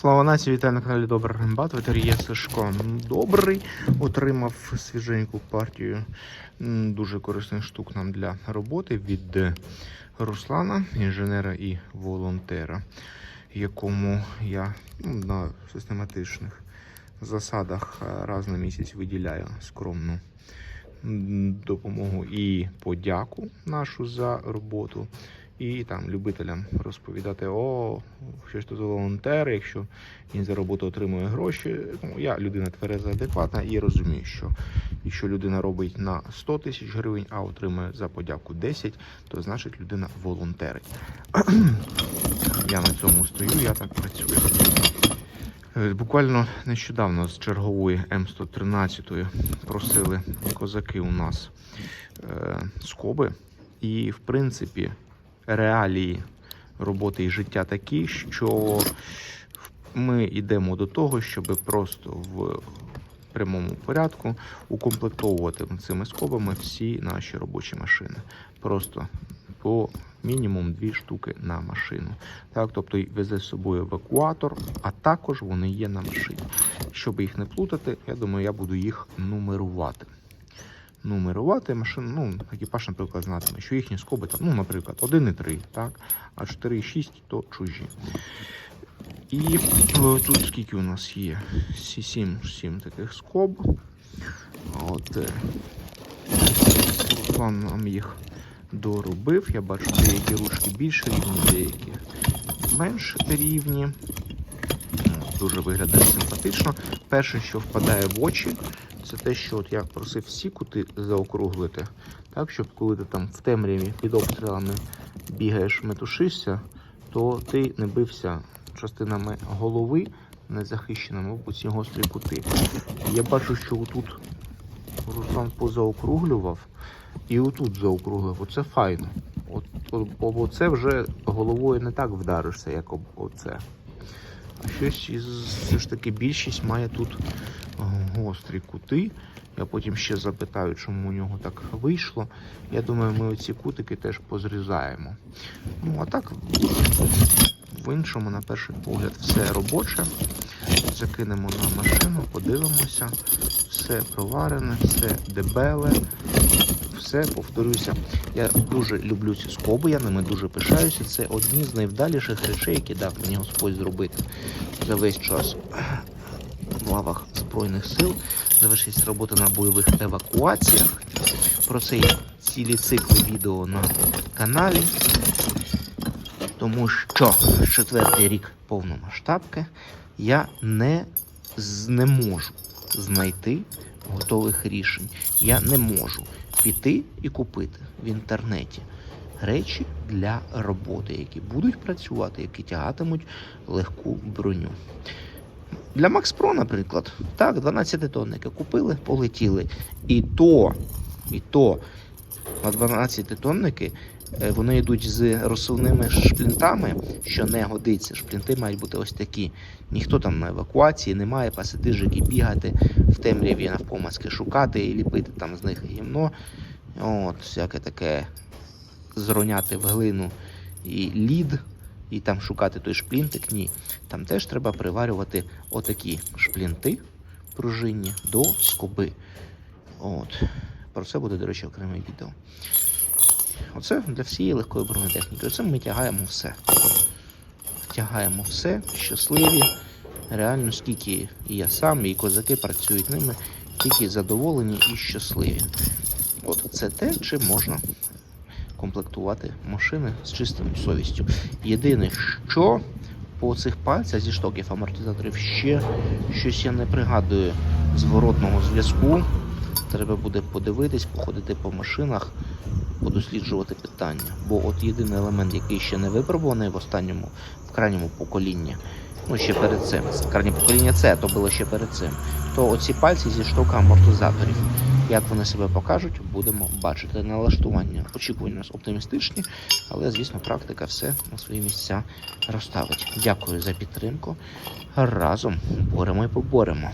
Слава нації, вітаю на каналі Добрий Рембат, ветерія Сашко. Добрий отримав свіженьку партію дуже корисних штук нам для роботи від е, Руслана, інженера і волонтера, якому я ну, на систематичних засадах е, раз на місяць виділяю скромну допомогу і подяку нашу за роботу. І там любителям розповідати, о, що ж то за волонтери, якщо він за роботу отримує гроші. Ну, я людина твереза, адекватна і розумію, що якщо людина робить на 100 тисяч гривень, а отримує за подяку 10, то значить людина волонтерить. я на цьому стою, я так працюю. Буквально нещодавно з чергової М113 просили козаки у нас е, скоби. І, в принципі, реалії роботи і життя такі, що ми йдемо до того, щоб просто в прямому порядку укомплектовувати цими скобами всі наші робочі машини. Просто по мінімум дві штуки на машину. Так, тобто везе з собою евакуатор, а також вони є на машині. Щоб їх не плутати, я думаю, я буду їх нумерувати нумерувати машину, ну, екіпаж, наприклад, знатиме, що їхні скоби там, ну, наприклад, 1 і 3, так, а 4 і 6 то чужі. І е, тут скільки у нас є? 7, 7 таких скоб. От, е, Руслан нам їх доробив. Я бачу, деякі ручки більш рівні, деякі менш рівні. Дуже виглядає симпатично. Перше, що впадає в очі, це те, що от я просив всі кути заокруглити, так, щоб коли ти там в темряві під обстрілами бігаєш, метушишся, то ти не бився частинами голови незахищеними в ці гострі кути. Я бачу, що отут Руслан позаокруглював і отут заокруглив. Оце файно. От, от, бо це вже головою не так вдаришся, як об оце. Щось все ж таки більшість має тут гострі кути. Я потім ще запитаю, чому у нього так вийшло. Я думаю, ми оці кутики теж позрізаємо. Ну, а так, в іншому, на перший погляд, все робоче. Закинемо на машину, подивимося. Все проварене, все дебеле. Все, повторюся. Я дуже люблю ці скоби, я ними дуже пишаюся. Це одні з найвдаліших речей, які дав мені Господь зробити за весь час в лавах Збройних сил. Завершиться робота на бойових евакуаціях. Про це є цілі цикли відео на каналі. Тому що четвертий рік повномасштабки я не, не можу знайти готових рішень. Я не можу піти і купити в інтернеті речі для роботи, які будуть працювати, які тягатимуть легку броню. Для Max Pro, наприклад, так, 12 тонники купили, полетіли. І то, і то на 12 тонники е, вони йдуть з розсувними шплінтами, що не годиться. Шплінти мають бути ось такі. Ніхто там на евакуації не має пасатижики бігати в темряві навпомацьки шукати і ліпити там з них гімно. От, всяке таке зроняти в глину і лід, і там шукати той шплінтик. Ні. Там теж треба приварювати отакі шплінти пружинні до скоби. От. Про це буде, до речі, окреме відео. Оце для всієї легкої бронетехніки. Оце ми тягаємо все. Тягаємо все, щасливі. Реально, скільки і я сам, і козаки працюють ними, тільки задоволені і щасливі. От це те, чим можна комплектувати машини з чистою совістю. Єдине, що по цих пальцях зі штоків амортизаторів ще щось я не пригадую зворотного зв'язку. Треба буде подивитись, походити по машинах, подосліджувати питання. Бо от єдиний елемент, який ще не випробуваний в останньому, в крайньому поколінні, ну ще перед цим, крайнє покоління це, то було ще перед цим, то оці пальці зі штока амортизаторів. Як вони себе покажуть, будемо бачити. Налаштування очікування нас оптимістичні, але, звісно, практика все на свої місця розставить. Дякую за підтримку. Разом боремо і поборемо.